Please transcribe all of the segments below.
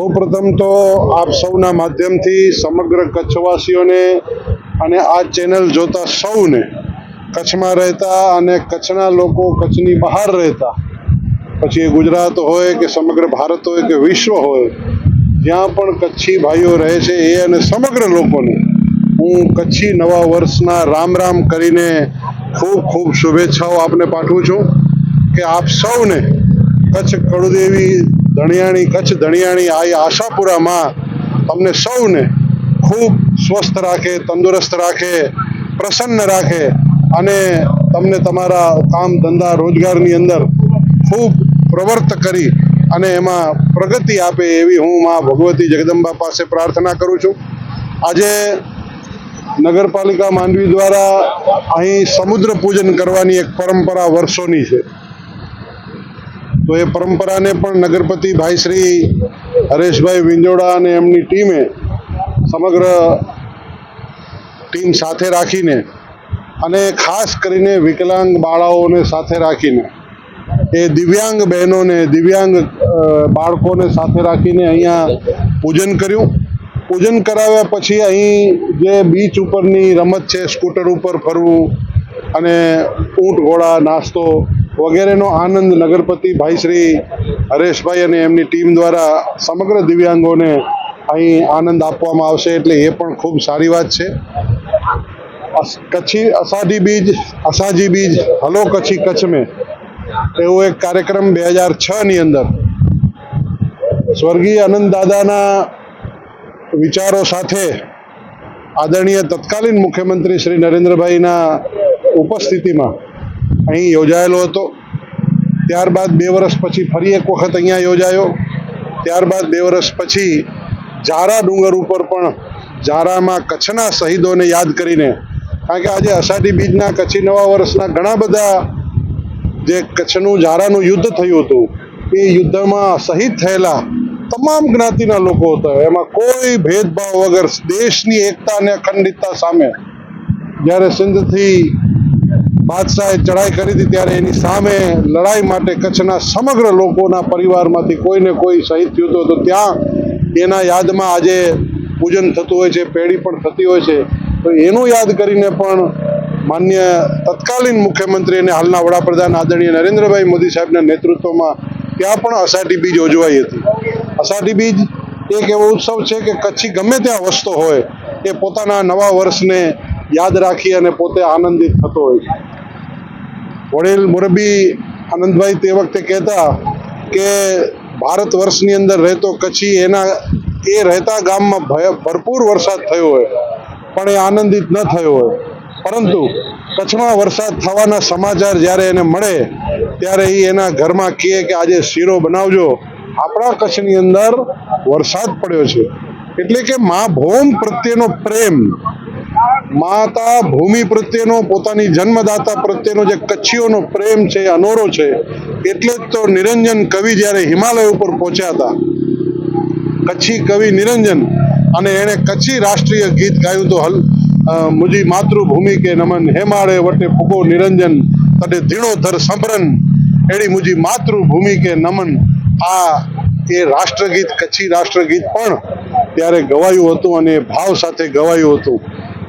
સૌપ્રથમ તો આપ સૌના માધ્યમથી સમગ્ર કચ્છવાસીઓને અને આ ચેનલ જોતા સૌને કચ્છમાં રહેતા અને કચ્છના લોકો કચ્છની બહાર રહેતા, પછી એ ગુજરાત હોય કે સમગ્ર ભારત હોય કે વિશ્વ હોય, જ્યાં પણ કચ્છી ભાઈઓ રહે છે એ અને સમગ્ર લોકોને હું કચ્છી નવા વર્ષના રામ રામ કરીને ખૂબ ખૂબ શુભેચ્છાઓ આપને પાઠવું છું કે આપ સૌને કચ્છ કળુદેવી ધણિયાણી કચ્છ ધણિયાણી આ આશાપુરામાં તમને સૌને ખૂબ સ્વસ્થ રાખે, તંદુરસ્ત રાખે, પ્રસન્ન રાખે અને તમને તમારા કામ ધંધા રોજગારની અંદર ખૂબ પ્રવર્ત કરી અને એમાં પ્રગતિ આપે એવી હું માં ભગવતી જગદંબા પાસે પ્રાર્થના કરું છું. આજે નગરપાલિકા માંડવી દ્વારા અહીં સમુદ્ર પૂજન કરવાની એક પરંપરા વર્ષોની છે. તો એ પરંપરાને પણ નગરપતિ ભાઈ શ્રી હરેશભાઈ વિંજોડા અને એમની ટીમે સમગ્ર ટીમ સાથે રાખીને અને ખાસ કરીને વિકલાંગ બાળાઓને સાથે રાખીને, એ દિવ્યાંગ બહેનોને, દિવ્યાંગ બાળકોને સાથે રાખીને અહીંયા પૂજન કર્યું. પૂજન કરાવ્યા પછી અહીં જે બીચ ઉપરની રમત છે, સ્કૂટર ઉપર ફરવું અને ઊંટ ઘોડા, નાસ્તો વગેરેનો આનંદ નગરપતિ ભાઈ શ્રી હરેશભાઈ અને એમની ટીમ દ્વારા સમગ્ર દિવ્યાંગોને અહીં આનંદ આપવામાં આવશે એટલે એ પણ ખૂબ સારી વાત છે. કચ્છી અસાઢી બીજ અસાજી બીજ, હલો કચ્છી કચ્છ મેં. એવો એક કાર્યક્રમ બે હજાર છની અંદર. સ્વર્ગીય આનંદ દાદાના વિચારો સાથે આદરણીય તત્કાલીન મુખ્યમંત્રી શ્રી નરેન્દ્રભાઈના ઉપસ્થિતિમાં અહીં યોજાયેલો હતો. ત્યારબાદ બે વર્ષ પછી ફરી એક વખત અહીંયા યોજાયો. ત્યારબાદ બે વર્ષ પછી જારા ડુંગર ઉપર પણ જારામાં કચ્છના શહીદોને યાદ કરીને, કારણ કે આજે અષાઢી બીજના, કચ્છી નવા વર્ષના ઘણા બધા જે કચ્છનું જારાનું યુદ્ધ થયું હતું, એ યુદ્ધમાં શહીદ થયેલા તમામ જ્ઞાતિના લોકો હતા. એમાં કોઈ ભેદભાવ વગર દેશની એકતા અને અખંડિતતા સામે, જ્યારે સિંધથી બાદશાહે ચડાઈ કરી હતી ત્યારે એની સામે લડાઈ માટે કચ્છના સમગ્ર લોકોના પરિવારમાંથી કોઈને કોઈ શહીદ થયું તો ત્યાં એના યાદમાં આજે પૂજન થતું હોય છે, પેઢી પણ થતી હોય છે. તો એનું યાદ કરીને પણ માન્ય તત્કાલીન મુખ્યમંત્રી અને હાલના વડાપ્રધાન આદરણીય નરેન્દ્રભાઈ મોદી સાહેબના નેતૃત્વમાં ત્યાં પણ અષાઢી બીજ ઉજવાઈ હતી. અષાઢી બીજ એક એવો ઉત્સવ છે કે કચ્છી ગમે ત્યાં વસતો હોય, એ પોતાના નવા વર્ષને યાદ રાખી અને પોતે આનંદિત થતો હોય છે. વડીલ મુરબી આનંદભાઈ તે વખતે કહેતા કે ભારત વર્ષની અંદર રહેતો કચ્છી એના, એ રહેતા ગામમાં ભરપૂર વરસાદ થયો હોય, પણ એ આનંદિત ન થયો હોય. પરંતુ કચ્છમાં વરસાદ થવાના સમાચાર જ્યારે એને મળે, ત્યારે એ એના ઘરમાં કહે કે આજે શીરો બનાવજો. આપણા કચ્છની અંદર વરસાદ પડ્યો છે. એટલે કે મા ભૌમ પ્રત્યેનો પ્રેમ માતા ભૂમિ પ્રત્યેનો, પોતાની જન્મદાતા પ્રત્યેનો જે કચ્છીઓનો પ્રેમ છે, અનોરો છે, એટલે જ તો નિરંજન કવિ જ્યારે હિમાલય ઉપર પહોંચ્યા હતા. કચ્છી કવિ નિરંજન અને એણે કચ્છી રાષ્ટ્રીય ગીત ગાયું તો હલ મુજી માતૃભૂમિ કે નમન હેમાળે વટે ફૂગો નિરંજન, તડે ધીણોધર સંભરન એડી મુજી માતૃભૂમિ કે નમન, આ એ રાષ્ટ્રગીત, કચ્છી રાષ્ટ્રગીત પણ ત્યારે ગવાયું હતું અને ભાવ સાથે ગવાયું હતું.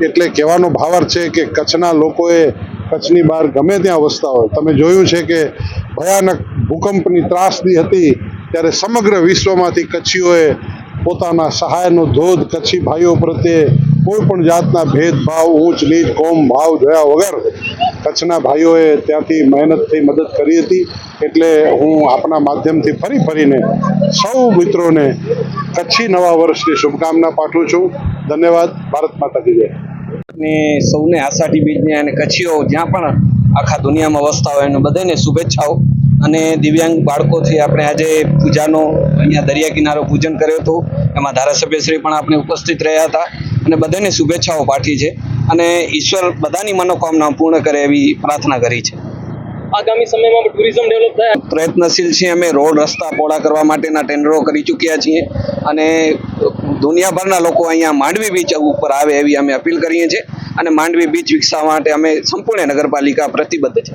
એટલે કહેવાનો ભાવાર્થ છે કે કચ્છના લોકોએ કચ્છની બહાર ગમે ત્યાં વસતા હોય. તમે જોયું છે કે ભયાનક ભૂકંપની ત્રાસદી હતી ત્યારે સમગ્ર વિશ્વમાંથી કચ્છીઓએ પોતાના સહાયનો ધોધ કચ્છી ભાઈઓ પ્રત્યે કોઈ પણ જાતના ભેદભાવ, ઊંચ, નીચ, કોમ, ભાવ જોયા વગર કચ્છના ભાઈઓએ ત્યાંથી મહેનતથી મદદ કરી હતી. એટલે હું આપના માધ્યમથી ફરી ફરીને સૌ મિત્રોને કચ્છી નવા વર્ષની શુભકામના પાઠવું છું. ધન્યવાદ. ભારત માતા કી જય. ને સૌને આષાઢી બીજને અને કચ્છીઓ જ્યાં પણ આખા દુનિયામાં વસતા હોય એને બધાને શુભેચ્છાઓ. અને દિવ્યાંગ બાળકોથી આપણે આજે પૂજાનો અહીંયા દરિયા કિનારો પૂજન કર્યું હતું. એમાં ધારાસભ્યશ્રી પણ આપણે ઉપસ્થિત રહ્યા હતા અને બધાને શુભેચ્છાઓ પાઠવી છે. અને ઈશ્વર બધાની મનોકામના પૂર્ણ કરે એવી પ્રાર્થના કરી છે. આગામી સમયમાં ટુરિઝમ ડેવલપ થાય. પ્રયત્નશીલ છીએ અમે. રોડ રસ્તા પહોળા કરવા માટેના ટેન્ડરો કરી ચૂક્યા છીએ. અને દુનિયાભરના લોકો અહીંયા માંડવી બીચ ઉપર આવે એવી અમે અપીલ કરીએ છીએ. અને માંડવી બીચ વિકસાવવા માટે અમે સંપૂર્ણ નગરપાલિકા પ્રતિબદ્ધ છે.